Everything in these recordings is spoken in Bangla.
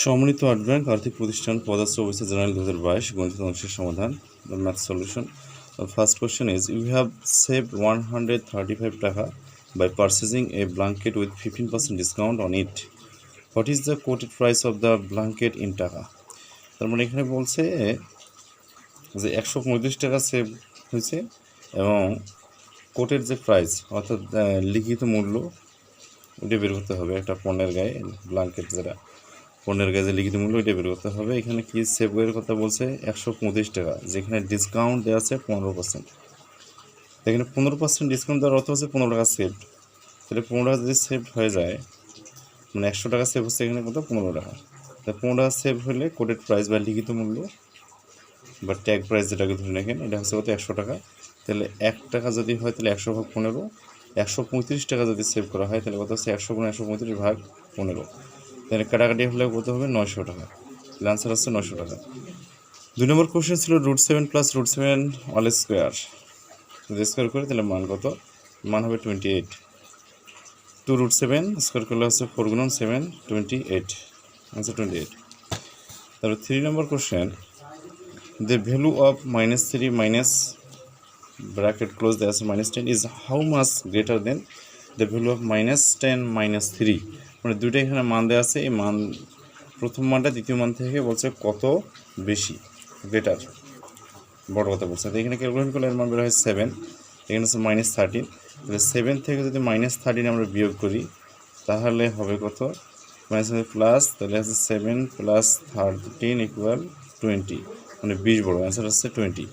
সম্মানিত আট ব্যাংক আর্থিক প্রতিষ্ঠান পদার্থ অবস্থা জেনারেল দু হাজার বাইশ, গণিত অংশের সমাধান the math solution first question is you have save one hundred thirty five টাকা by purchasing a blanket with fifteen percent discount on it what is the quoted price of the blanket in টাকা তার মানে এখানে বলছে যে একশো পঁয়ত্রিশ টাকা সেভ হয়েছে এবং কোটের যে প্রাইস অর্থাৎ লিখিত মূল্য, ওটা বের করতে হবে একটা পণ্যের গায়ে ব্লাঙ্কেট যেটা। পণ্যের যে লিখিত মূল্য ওইটা বের করতে হবে। এখানে কি সেভ এর কথা বলছে? একশো পঁচিশ টাকা। যেখানে ডিসকাউন্ট দেওয়া আছে পনেরো পার্সেন্ট এখানে পনেরো পার্সেন্ট ডিসকাউন্ট দেওয়ার অর্থ হচ্ছে পনেরো টাকা সেভ তাহলে পনেরো টাকা যদি সেভ হয়ে যায় মানে একশো টাকা সেভ হচ্ছে এখানে কত? পনেরো টাকা। তাহলে পনেরো টাকা সেভ হলে কোডেড প্রাইস বা লিখিত মূল্য বা ট্যাগ প্রাইস যেটাকে ধরে রাখেন, এটা হচ্ছে কত? একশো টাকা। তাহলে এক টাকা যদি হয়, তাহলে একশো ভাগ পনেরো। একশো পঁয়ত্রিশ টাকা যদি সেভ করা হয়, তাহলে কত হচ্ছে? একশো গুণ একশো পঁয়ত্রিশ ভাগ পনেরো। তাহলে কাটাকাটি হলে কত হবে? নয়শো টাকা। তাহলে আনসার হচ্ছে নয়শো টাকা। দুই নম্বর কোশ্চেন ছিল root seven plus root seven all square যদি স্কোয়ার করি, তাহলে মান কত? মান হবে twenty eight two root seven square করলে হচ্ছে ফোর গুণন seven twenty eight answer twenty eight তারপর three number question the value of minus 3 minus bracket close the as minus 10 is how much greater than the value of minus 10 minus 3 মানে দুইটা এখানে মান দেওয়া আছে। এই মান, প্রথম মানটা দ্বিতীয় মান থেকে বলছে কত বেশি গ্রেটার বড় কথা বলছে। তো এখানে ক্যালকুলেশন করলে এর মান বের হয় সেভেন এখানে হচ্ছে মাইনাস থার্টিন তাহলে সেভেন থেকে যদি মাইনাস থার্টিন আমরা বিয়োগ করি, তাহলে হবে কত? মাইনাস প্লাস তাহলে আছে seven plus thirteen equal twenty মানে বিশ বড় অ্যান্সার হচ্ছে টোয়েন্টি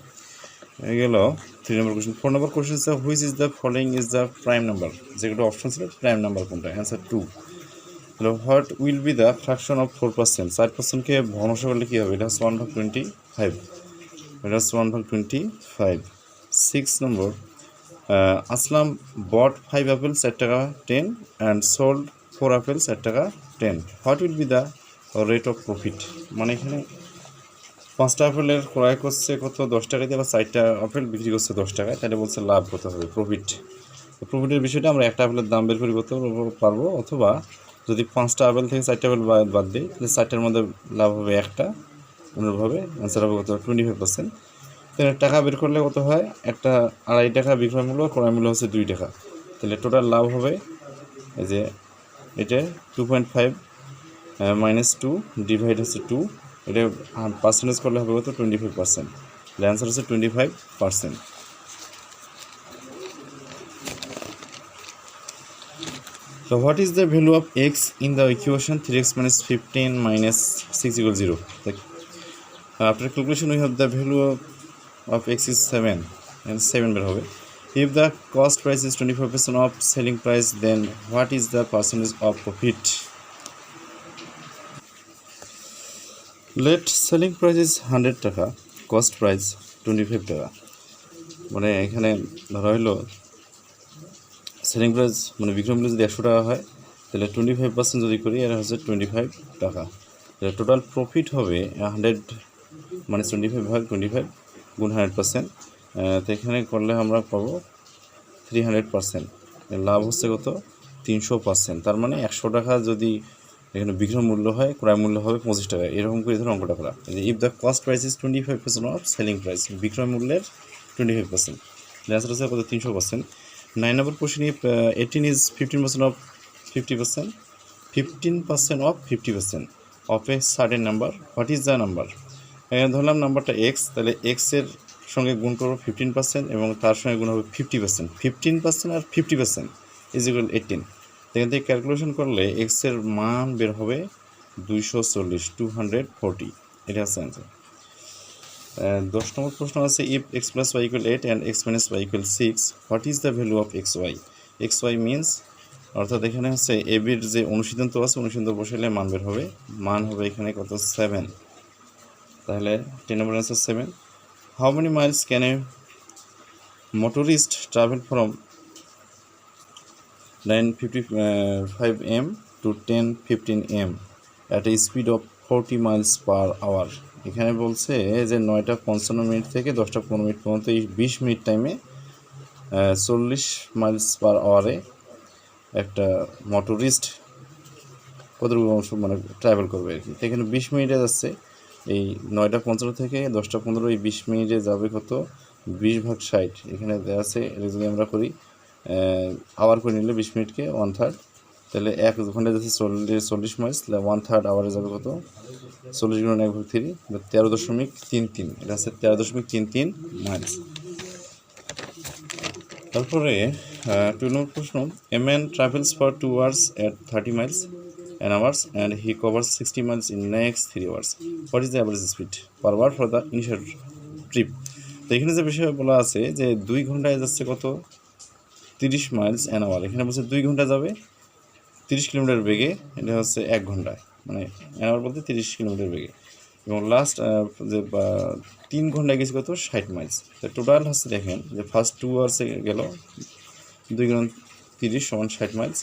হয়ে গেল থ্রি নম্বর কোশ্চেন ফোর নম্বর হচ্ছে which is the following is the prime number যেগুলো অপশন ছিল প্রাইম নাম্বার কোনটা? অ্যান্সার টু তাহলে what will be the fraction of four percent চার পার্সেন্টকে ভগ্নাংশ করলে কী হবে? এটা হচ্ছে ওয়ান ভাগ টোয়েন্টি ফাইভ এটা হচ্ছে ওয়ান ভাগ টোয়েন্টি ফাইভ সিক্স নম্বর আসলাম বট ফাইভ অ্যাপেল চার টাকা ten and sold four apple চার টাকা ten what will be the rate of profit মানে এখানে পাঁচটা আপেলের ক্রয় করছে কত? দশ টাকা দিয়ে বা চারটা আপেল বিক্রি করছে দশ টাকায়। তাহলে বলছে লাভ কত হবে? প্রফিট প্রফিটের বিষয়টা আমরা একটা আপেলের দাম বের করে করতে পারব অথবা যদি পাঁচটা আপেল থেকে, চারটা আপেল বাদ দিই। তাহলে চারটার মধ্যে লাভ হবে একটা অনুরূপভাবে অ্যান্সার হবে কত? টোয়েন্টি ফাইভ পার্সেন্ট তাহলে টাকা বের করলে কত হয়? একটা আড়াই টাকা বিক্রয় মূল্য, ক্রয় মূল্য হচ্ছে দুই টাকা। তাহলে টোটাল লাভ হবে এই যে এটা two point five minus two divide হচ্ছে টু এটা পার্সেন্টেজ করলে হবে কত? টোয়েন্টি ফাইভ পার্সেন্ট অ্যান্সার হচ্ছে twenty five percent So what is the value of x in the equation 3x minus 15 minus 6 equals 0? Like, after calculation we have the value of, of x is 7 and 7 বের হবে if the cost price is 25% of selling price then what is the percentage of profit let selling price is 100 টাকা cost price 25 টাকা মানে এখানে ধরা হলো সেলিং প্রাইস মানে বিক্রয় মূল্য যদি একশো টাকা হয়, তাহলে টোয়েন্টি ফাইভ পার্সেন্ট যদি করি, এটা হচ্ছে টোয়েন্টি ফাইভ টাকা। তাহলে টোটাল প্রফিট হবে হান্ড্রেড মানে টোয়েন্টি ফাইভ ভাগ টোয়েন্টি ফাইভ গুণ হান্ড্রেড পার্সেন্ট তো এখানে করলে আমরা পাবো থ্রি হান্ড্রেড পার্সেন্ট লাভ হচ্ছে কত? তিনশো পার্সেন্ট তার মানে একশো টাকা যদি এখানে বিক্রয় মূল্য হয়, ক্রয় মূল্য হবে পঁচিশ টাকা। এরকম করে ধরো অঙ্কটা করা। If the cost price is twenty five percent of selling price বিক্রয় মূল্যের টোয়েন্টি ফাইভ পার্সেন্ট অ্যান্সার হচ্ছে কত? তিনশো percent nine number question eighteen is fifteen percent of fifty percent fifteen percent of fifty percent of a certain number what is the number ধরলাম নাম্বারটা এক্স তাহলে এক্সের সঙ্গে গুণ করব ফিফটিন পার্সেন্ট এবং তার সঙ্গে গুণ হবে fifty percent fifteen percent R fifty percent is equal eighteen এখান থেকে ক্যালকুলেশন করলে এক্সের মান বের হবে দুইশো চল্লিশ টু হান্ড্রেড ফোরটি এটা হচ্ছে অ্যান্সার দশ নম্বর প্রশ্ন আছে if x plus y equal eight and x minus y equal six what is the value of x y x y means অর্থাৎ এখানে হচ্ছে এবির যে অনুসিদ্ধান্ত আছে, অনুসিদ্ধান্ত বসাইলে মান বের হবে। মান হবে এখানে কত? সেভেন তাহলে ten number answer seven how many miles can a motorist travel from nine fifty five M to ten fifteen M at a speed of forty miles per hour এখানে বলছে যে নয়টা পঞ্চান্ন মিনিট থেকে দশটা পনেরো মিনিট পর্যন্ত এই বিশ মিনিট টাইমে চল্লিশ মাইলস পার আওয়ারে একটা মোটরিস্ট কতটুকু অংশ মানে ট্রাভেল করবে আর কি এখানে বিশ মিনিটে যাচ্ছে। এই নয়টা পনেরো থেকে দশটা পনেরো, এই বিশ মিনিটে যাবে কত? বিশ ভাগ ষাট। এখানে দেওয়া আছে এটা যদি আমরা করি আওয়ার করে নিলে বিশ মিনিটকে ওয়ান থার্ড তাহলে এক ঘন্টায় যাচ্ছে চল্লিশ চল্লিশ মাইলস, তাহলে ওয়ান থার্ড আওয়ারে যাবে কত? চল্লিশ গুণ এক ভাগ থ্রি তেরো দশমিক তিন তিন, এটা হচ্ছে তেরো দশমিক তিন তিন মাইলস। তারপরে টু নম্বর প্রশ্ন a man travels for two hours at thirty miles an hours and he covers sixty miles in next three hours what is the average speed per hour for the initial trip তো এখানে যে বিষয়ে বলা আছে যে দুই ঘন্টায় যাচ্ছে কত? তিরিশ মাইলস অ্যান আওয়ার এখানে বলছে দুই ঘণ্টা যাবে তিরিশ কিলোমিটার বেগে, এটা হচ্ছে এক ঘন্টায় মানে অ্যান আওয়ার বলতে তিরিশ কিলোমিটার বেগে। এবং লাস্ট যে তিন ঘন্টায় গেছে কত? ষাট মাইলস তো টোটাল হচ্ছে দেখেন যে ফার্স্ট টু আওয়ার্সে গেল দুই গুণ তিরিশ সমান ষাট মাইলস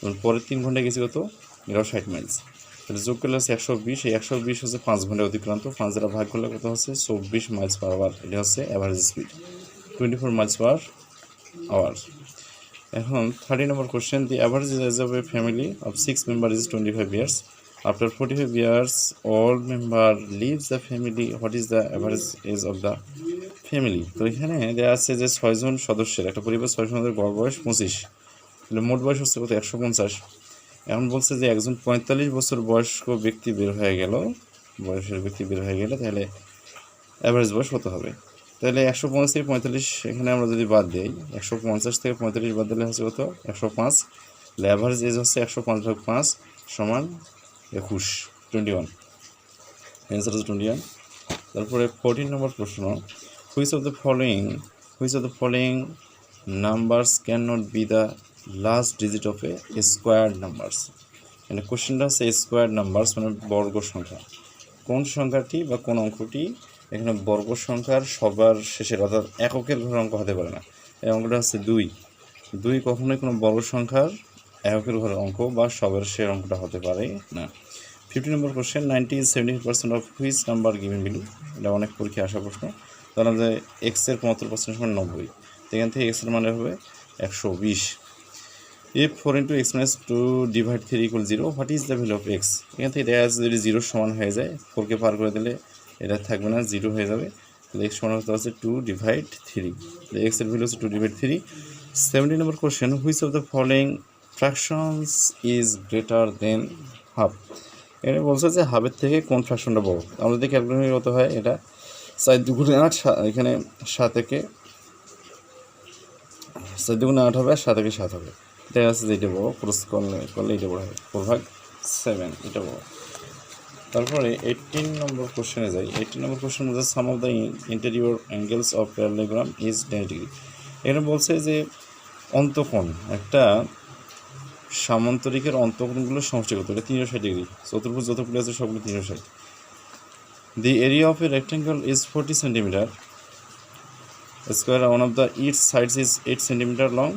এবং পরের তিন ঘন্টায় গেছে কত? এটাও ষাট মাইলস তাহলে যোগ করলে হচ্ছে একশো বিশ। এই একশো বিশ হচ্ছে পাঁচ ঘণ্টা অতিক্রান্ত। পাঁচ দ্বারা ভাগ করলে কত হচ্ছে? চব্বিশ মাইলস পার আওয়ার এটা হচ্ছে average speed twenty four miles per hour এখন thirty number question the average age of a family of six member is twenty five years after forty five years all member lives the family what is the average age of the family তো এখানে দেওয়া আছে যে ছয়জন সদস্যের, একটা পরিবার ছয় জনের গড় বয়স পঁচিশ। তাহলে মোট বয়স হচ্ছে কত? একশো পঞ্চাশ। এখন বলছে যে একজন পঁয়তাল্লিশ বছর বয়স্ক ব্যক্তি বের হয়ে গেল, বয়সের ব্যক্তি বের হয়ে গেলে তাহলে অ্যাভারেজ বয়স কত হবে? তাহলে একশো পঞ্চাশ থেকে পঁয়তাল্লিশ এখানে আমরা যদি বাদ দিই, একশো পঞ্চাশ থেকে পঁয়তাল্লিশ বাদ দিলে হচ্ছে কত? একশো পাঁচ। তাহলে অ্যাভারেজ এজ হচ্ছে একশো পাঁচ ভাগ পাঁচ সমান একুশ টোয়েন্টি ওয়ান অ্যান্সার হচ্ছে টোয়েন্টি ওয়ান তারপরে ফোরটিন নম্বর প্রশ্ন which of the following which of the following numbers can not be the last digit of a square numbers মানে কোশ্চেনটা হচ্ছে স্কোয়ার নাম্বারস মানে বর্গ সংখ্যা। কোন সংখ্যাটি বা কোন অঙ্কটি? এখানে বর্গ সংখ্যার সবার শেষের অর্থাৎ এককের ঘরের অঙ্ক হতে পারে না। এই অঙ্কটা হচ্ছে দুই। দুই কখনোই কোনো বর্গ সংখ্যার এককের ঘরের অঙ্ক বা সবার শেষের অঙ্কটা হতে পারে না। Fifty number question ninety seventy percent of which number given below এটা অনেক পরীক্ষায় আসা প্রশ্ন। ধরলাম যে এক্সের পঁচাত্তর পার্সেন্ট সমান নব্বই। এখান থেকে এক্সের মানে হবে একশো বিশ। If four into x minus two divide three equal zero what is the value of x এখান থেকে দেখা যাচ্ছে যদি জিরোর সমান হয়ে যায় ফোরকে পার করে দিলে এটা থাকবে না জিরো হয়ে যাবে। তাহলে এক্স সমান হতে হচ্ছে টু ডিভাইড থ্রি তাহলে এক্সের ভ্যালু হচ্ছে two divide three seventy number question which of the following fractions is greater than half এখানে বলছে যে হাফের থেকে কোন ফ্র্যাকশনটা বড়? আমরা যদি ক্যালকুলেশন কত হয়? এটা চার দুগুণে আট এখানে সাত থেকে চার দুগুণে আট হবে আর সাত থেকে সাত হবে। দেখা যাচ্ছে যে এটা বড় ক্রস করলে করলে এটা বড় হবে। ফোর ভাগ সেভেন এটা বড়। তারপরে এইটিন নম্বর কোশ্চেনে যাই। এইটিন নম্বর কোশ্চেন মধ্যে sum of the interior angles of parallelogram is ten degree এখানে বলছে যে অন্তকোণ, একটা সামান্তরিকের অন্তকোণগুলো সমষ্টি কত এটা তিনশো ষাট ডিগ্রি চতুর্ভুজ যতগুলো আছে সবগুলো তিনশো ষাট। The area of a rectangle is forty centimetre square one of the each sides is 8 centimeter long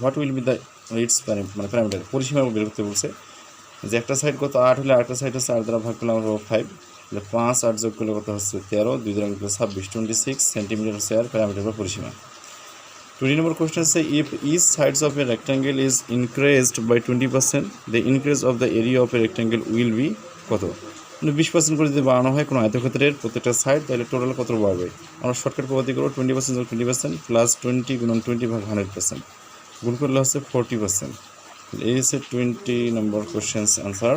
what will be the param- মানে প্যারামিটার পরিসীমা বের করতে বলছে। যে একটা সাইড কত আট হলে আরেকটা সাইড হচ্ছে আট দ্বারা ভাগ করলে আমরা ফাইভ তাহলে পাঁচ আট যোগ করলে কত হচ্ছে তেরো, দুই দ্বারা করলে ছাব্বিশ টোয়েন্টি সিক্স সেন্টিমিটার হচ্ছে আর প্যারামিটার বা পরিসীমা। টোয়েন্টি নম্বর কোয়েশ্চেন হচ্ছে if each sides of a rectangle is increased by twenty percent the increase of the area of a rectangle will be কত? মানে বিশ পার্সেন্ট করে যদি বাড়ানো হয় কোনো আয়তক্ষেত্রের প্রত্যেকটা সাইড তাহলে টোটাল কত বাড়বে? আমরা শর্টকাট পদ্ধতি করব twenty percent twenty percent plus twenty গুণন টোয়েন্টি ভাগ হান্ড্রেড পার্সেন্ট গুণ করলে হচ্ছে ফোরটি পার্সেন্ট এই হচ্ছে টোয়েন্টি নম্বর কোশ্চেন্স আনসার